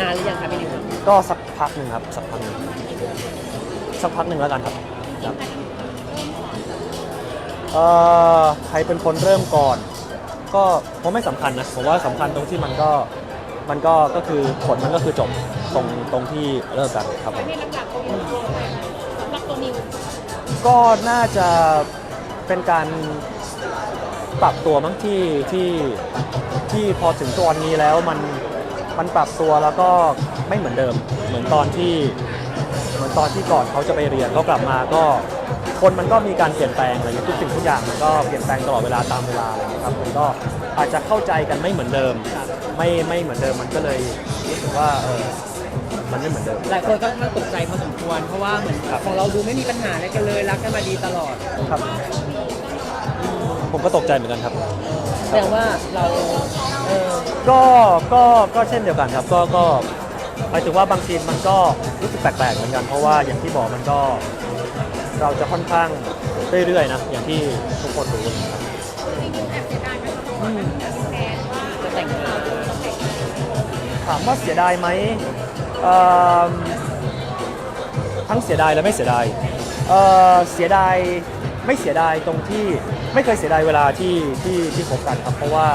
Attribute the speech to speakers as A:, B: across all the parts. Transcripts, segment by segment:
A: นานหรือยังคะพี่นิว
B: ก็สักพักหนึ่งครับ สักพักหนึ่งสักพักหนึ่งแล้วกันครับครับเอ่อใครเป็นคนเริ่มก่อน ก็ผมไม่สำคัญนะผมว่าสำคัญตรงที่มันก็มันก็ก็คือผลมันก็คือจบตรงตรงที่เลิกกันครับผม
C: ที่หลักๆตรงนี้สำหรับตัวนิว
B: ก็น่าจะเป็นการปรับตัวมั้งที่ที่ที่พอถึงตัวนี้แล้วมัน มันปรับตัวแล้วก็ไม่เหมือนเดิม เหมือนตอนที่เหมือนตอนที่ก่อนเขาจะไปเรียนเขากลับมาก็คนมันก็มีการเปลี่ยนแปลงอะไรอย่างเงี้ยทุกสิ่งทุกอย่างมันก็เปลี่ยนแปลงตลอดเวลาตามเวลาอะไรอย่างเงี้ยครับมันก็อาจจะเข้าใจกันไม่เหมือนเดิม ไม่ไม่เหมือนเดิมมันก็เลยรู้สึกว่าเออมันไม่เหมือนเดิม
A: หลายคนก็ค่อนข้างตกใจพอสมควร เพราะว่าเหมือน
B: ครับ
A: ของเราดูไม่มีปัญหาอะไรกันเลยรักกันมาดีตลอด
B: ครับ ผมก็ตกใจเหมือนกันครับ
A: แสดงว่าเราเออ
B: ก็ก็ก็เช่นเดียวกันครับ ก็ก็หมายถึงว่าบางทีมันก็รู้สึกแปลกๆเหมือนกัน เพราะว่าอย่างที่บอกมันก็ เราจะค่อนข้างเรื่อยๆนะอย่างที่ทุกคนรู้นะครับ
C: จริงๆแอบเสียดายไหมคะเพราะว่ามันมีแฟนว่า
A: จะแต่งงาน
B: ถามว่าเสียดายไหมเอิ่มทั้งเสียดายและไม่เสียดายเอ่อเสียดายไม่เสียดายตรงที่ไม่เคยเสียดายเวลาที่ที่ที่คบกันครับเพราะว่า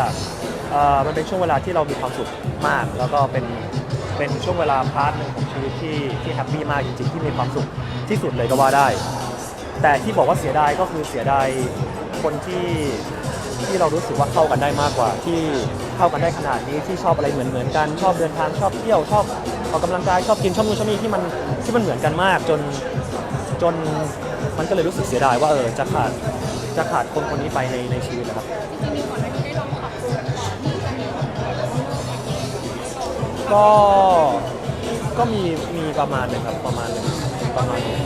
B: เอ่อมันเป็นช่วงเวลาที่เรามีความสุขมาก แล้วก็เป็นเป็นช่วงเวลาพาร์ทหนึ่งของชีวิตที่ที่แฮปปี้มากจริงๆที่มีความสุขที่สุดเลยก็ว่าได้ แต่ที่บอกว่าเสียดายก็คือเสียดายคนที่ที่เรารู้สึกว่าเข้ากันได้มากกว่า ที่เข้ากันได้ขนาดนี้ที่ชอบอะไรเหมือนเหมือนกันชอบเดินทางชอบเที่ยวชอบออกกำลังกายชอบกินชอบนู่นชอบนี่ที่มันที่มันเหมือนกันมากจนจนมันก็เลยรู้สึกเสียดายว่าเออจะขาดจะขาดคนคนนี้ไปในในชีวิตนะครับ
C: จริงๆนิวก่อนหน้านี้ได้ลองปรับ ก็
B: ก็มีมีประมาณหนึงครับประมาณหนึงประมาณหนึง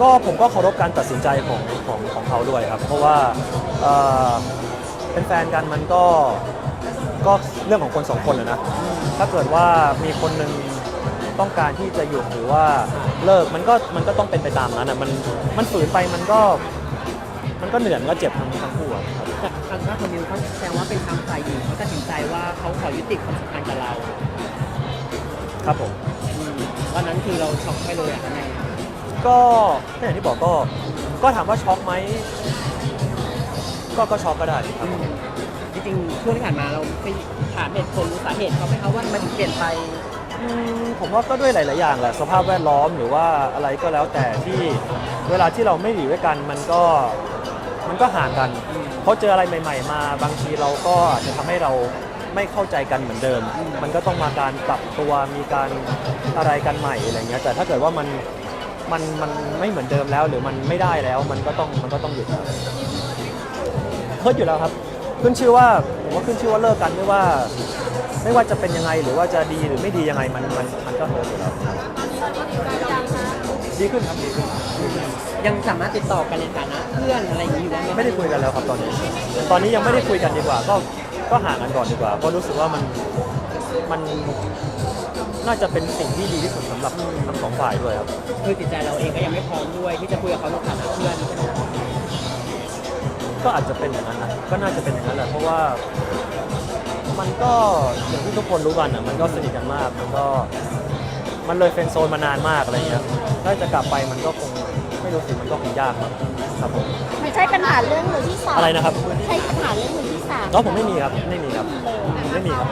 B: ก็ผมก็เคารพการตัดสินใจของของของเขาด้วยครับ เพราะว่าเอ่อเป็นแฟนกันมันก็ก็เรื่องของคนสองคนแหละนะถ้าเกิดว่ามีคนหนึ่งต้องการที่จะหยุดหรือว่าเลิกมันก็มันก็ต้องเป็นไปตามนั้นอะมันมันฝืนไปมันก็ มันก็เหนื่อยมันก็เจ็บทั้งทั้งคู่อะครับ
A: จากทางด้านคนนิวเขาแสดงว่าเป็นทางฝ่ายหญิงเขาตัดสินใจว่าเขาขอยุติความสัมพันธ์กับเรา
B: ครับผม
A: อืมวันนั้นคือเราช็อกไปเลยอะข้างใน
B: ก็ก็อย่างที่บอกก็ก็ถามว่าช็อกไหมก็ก็ช็อกก็ได้ครับ
A: จริงๆช่วงที่ผ่านมาเราไปถามเหตุผลหรือสาเหตุเขาไหมคะว่ามันถึงเปลี่ยนไป
B: อืมผมว่าก็ด้วยหลาย ๆ อย่างแหละสภาพแวดล้อมหรือว่าอะไรก็แล้วแต่ที่เวลาที่เราไม่อยู่ด้วยกันมันก็มันก็ห่างกัน เขาเจออะไรใหม่ ๆ มาบางทีเราก็จะทำให้เราไม่เข้าใจกันเหมือนเดิม มันก็ต้องมาการปรับตัวมีการอะไรกันใหม่อะไรเงี้ยแต่ถ้าเกิดว่ามันมันมันไม่เหมือนเดิมแล้ว หรือมันไม่ได้แล้วมันก็ต้องมันก็ต้องหยุดเฮิร์ตอยู่แล้วครับ ขึ้นชื่อว่าผมว่าขึ้นชื่อว่าเลิกกันไม่ว่า ไม่ว่าจะเป็นยังไงหรือว่าจะดีหรือไม่ดียังไงมันมันมันก็เฮิร์ตอยู่แล้ว
C: ตอนนี้เราก็ดีใจยังคะ
B: ดีขึ้นครับดีขึ้น
A: ยังสามารถติดต่อกันในฐานะเพื่อนอะไรอย่างนี้อยู่บ้างห
B: ไม่ได้คุยกันแล้วครับตอนนี้ ตอนนี้ยังไม่ได้คุยกันดีกว่า ก็ก็ห่างกันก่อนดีกว่าเพราะรู้สึกว่ามันมันน่าจะเป็นสิ่งที่ดีที่สุดสำหรับทั้งสองฝ่ายด้วยครับ
A: คือจิตใจเราเองก็ยังไม่พร้อมด้วยที่จะคุยกับเขาในฐานะเพื่อนใช่ไหมครับ
B: ก็อาจจะเป็นอย่างนั้นนะก็น่าจะเป็นอย่างนั้นแหละเพราะว่า มันก็อย่างที่ทุกคนรู้กันอะมันก็สนิทกันมากมันก็มันเลยเฟรนด์โซนมานานมากอะไรเงี้ย ถ้าจะกลับไปมันก็คงไม่รู้สิมันก็คงยากครับครับผม
C: ไม่ใช่ปัญหาเรื่องมือที่สาม
B: อะไรนะครับ
C: ใช่ปัญหาเรื่องมือที่สาม
B: ก็ผมไม่มีครับไม่มีครับไม่มีครับ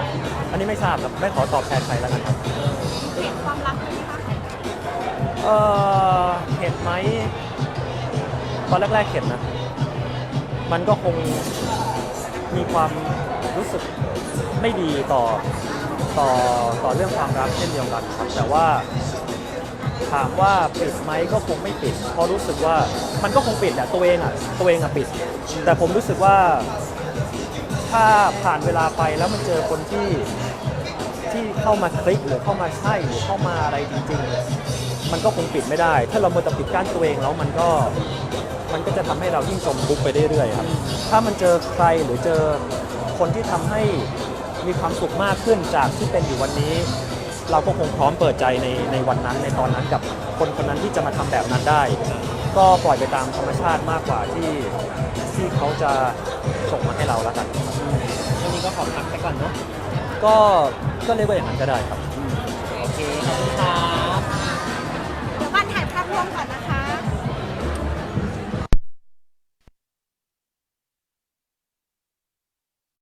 B: อันนี้ไม่ทราบครับไม่ขอตอบแทนใครแล้วกันครับ
C: เปลี่ยนความรักเลยไหมคะ
B: เออเห็นไหมตอนแรกๆเห็นนะมันก็คงมีความรู้สึกไม่ดีต่อต่อต่อเรื่องความรักเช่นเดียวกันครับแต่ว่า ถามว่าปิดไหมก็คงไม่ปิด เพราะรู้สึกว่ามันก็คงปิดแหละตัวเองอะตัวเองอะปิด แต่ผมรู้สึกว่า ถ้าผ่านเวลาไปแล้วมันเจอคนที่ที่เข้ามาคลิกหรือเข้ามาใช่หรือเข้ามาอะไรจริง ๆ มันก็คงปิดไม่ได้ ถ้าเรามัวแต่ปิดกั้นตัวเองแล้วมันก็มันก็จะทำให้เรายิ่งจมทุกไปเรื่อยๆครับถ้ามันเจอใครหรือเจอคนที่ทำให้มีความสุขมากขึ้นจากที่เป็นอยู่วันนี้ เราก็คงพร้อมเปิดใจในในวันนั้นในตอนนั้นกับคนคนนั้นที่จะมาทำแบบนั้นได้ ก็ปล่อยไปตามธรรมชาติมากกว่าที่ที่เขาจะส่งมาให้เราแล้วกัน
A: ช่วงนี้ก็ขอพักไปก่อนเนาะ
B: ก็ก็เรียกว่าอย่างนั้นก็ได้ครับ